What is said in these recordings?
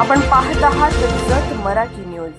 आपण पाहत आहात जत मराठी न्यूज.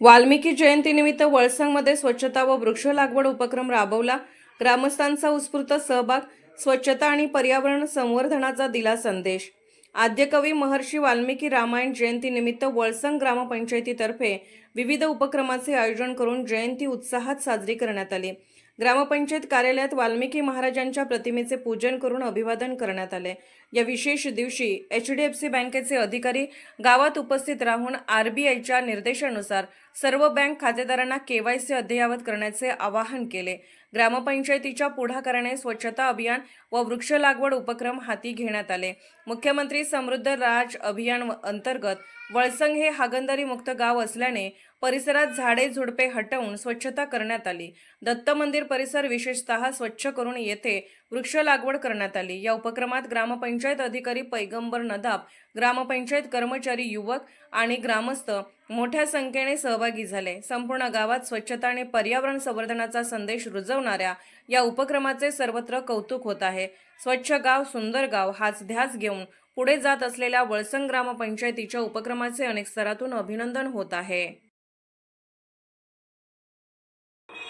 वाल्मिकी जयंतीनिमित्त वळसंगमध्ये स्वच्छता व वृक्ष लागवड उपक्रम राबवला. ग्रामस्थांचा उत्स्फूर्त सहभाग स्वच्छता आणि पर्यावरण संवर्धनाचा दिला संदेश. आद्यकवी महर्षी वाल्मिकी रामायण जयंतीनिमित्त वळसंग ग्रामपंचायतीतर्फे विविध उपक्रमाचे आयोजन करून जयंती उत्साहात साजरी करण्यात आली. ग्रामपंचायत कार्यालयात वाल्मिकी महाराजांच्या प्रतिमेचे पूजन करून अभिवादन करण्यात आले. या विशेष दिवशी एच डी एफ सी बँकेचे अधिकारी गावात उपस्थित राहून आर बी आयच्या निर्देशानुसार सर्व बँक खातेदारांना केवायसी अद्ययावत करण्याचे आवाहन केले. ग्रामपंचायतीच्या पुढाकाराने स्वच्छता अभियान व वृक्ष लागवड उपक्रम हाती घेण्यात आले. मुख्यमंत्री समृद्ध राज अभियान अंतर्गत वळसंग हे हागंदारी मुक्त गाव असल्याने परिसरात झाडे झुडपे हटवून स्वच्छता करण्यात आली. दत्त मंदिर परिसर विशेषतः स्वच्छ करून येथे वृक्ष लागवड करण्यात आली. या उपक्रमात ग्रामपंचायत अधिकारी पैगंबर नदाब ग्रामपंचायत कर्मचारी युवक आणि ग्रामस्थ मोठ्या संख्येने सहभागी झाले. संपूर्ण गावात स्वच्छता आणि पर्यावरण संवर्धनाचा संदेश रुजवणाऱ्या या उपक्रमाचे सर्वत्र कौतुक होत आहे. स्वच्छ गाव सुंदर गाव हाच ध्यास घेऊन पुढे जात असलेल्या वळसंग ग्रामपंचायतीच्या उपक्रमाचे अनेक स्तरातून अभिनंदन होत आहे.